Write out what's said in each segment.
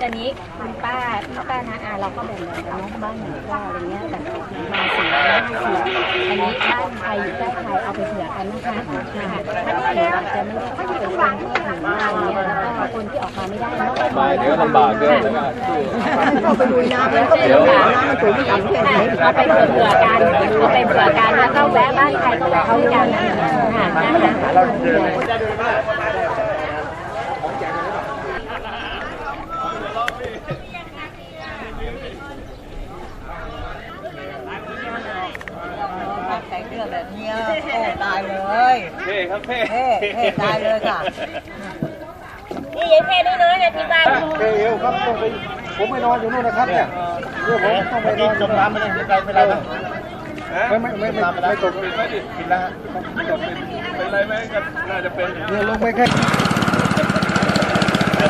ตอนนี้คุณป้าพี่ป้านาอาเราก็แบ่งๆกันเนาะบ้านหนึ่งก็อะไรเงี้ยแต่มาเสียห้าเสียอันนี้บ้านใครอยู่ใกล้ใครเอาไปเสียกันนะคะค่ะแต่อาจจะไม่ได้เข้าไปเป็นคนที่ถึงอะไรเงี้ยแล้วก็คนที่ออกมาไม่ได้เนาะมาเดี๋ยวลำบากด้วยแล้วก็เข้าไปลุยน้ำมันก็เป็นน้ำมันสูงต่ำแค่ไหนเอาไปเผื่อกันเอาไปเผื่อกันแล้วก็แวะบ้านใครก็แวะเขากันค่ะนะคะ ส่เสื้อแบบเนี้ยโอ้ตายเลยเท่ครับเท่เท่เท่ตายเลยค่ะนี่ยายเท่ด้วยนะเนี่ยที่บ้านเอวครับต้องไปผมไปนอนอยู่นู่นนะครับเนี่ยเนี่ยผมต้องไปนอนจมน้ำไม่ได้ไม่ได้ไม่ได้นะไม่ไม่ไม่ไม่ไม่ตกเป็นไหมดิเป็นแล้วจะเป็นเป็นไรไหมก็น่าจะเป็นเนี่ยลงไปแค่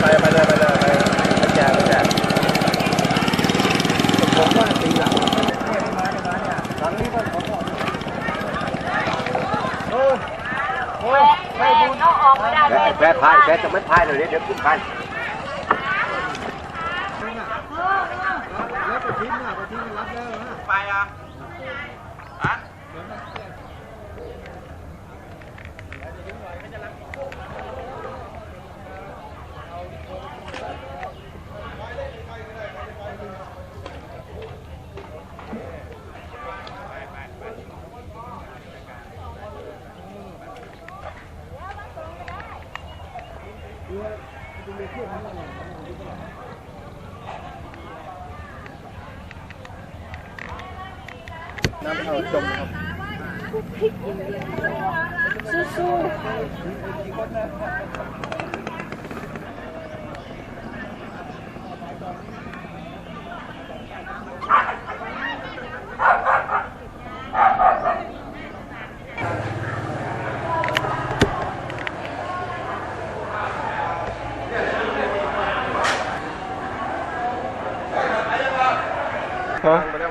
ไปไปเลยไปเลยไปแจกแจกผมว่าตีหลังหลังนี้ก็ของก่อนโอ้โอ้ไม่บุญเอาออกไม่ได้เลยแพ้พายแพ้จะไม่พายเลยเดี๋ยวขึ้นพายแล้วไปทิ้งอะไปทิ้งรับแล้วนะไปอะฮะ น้ำเข้าจมครับสู้ Ajá.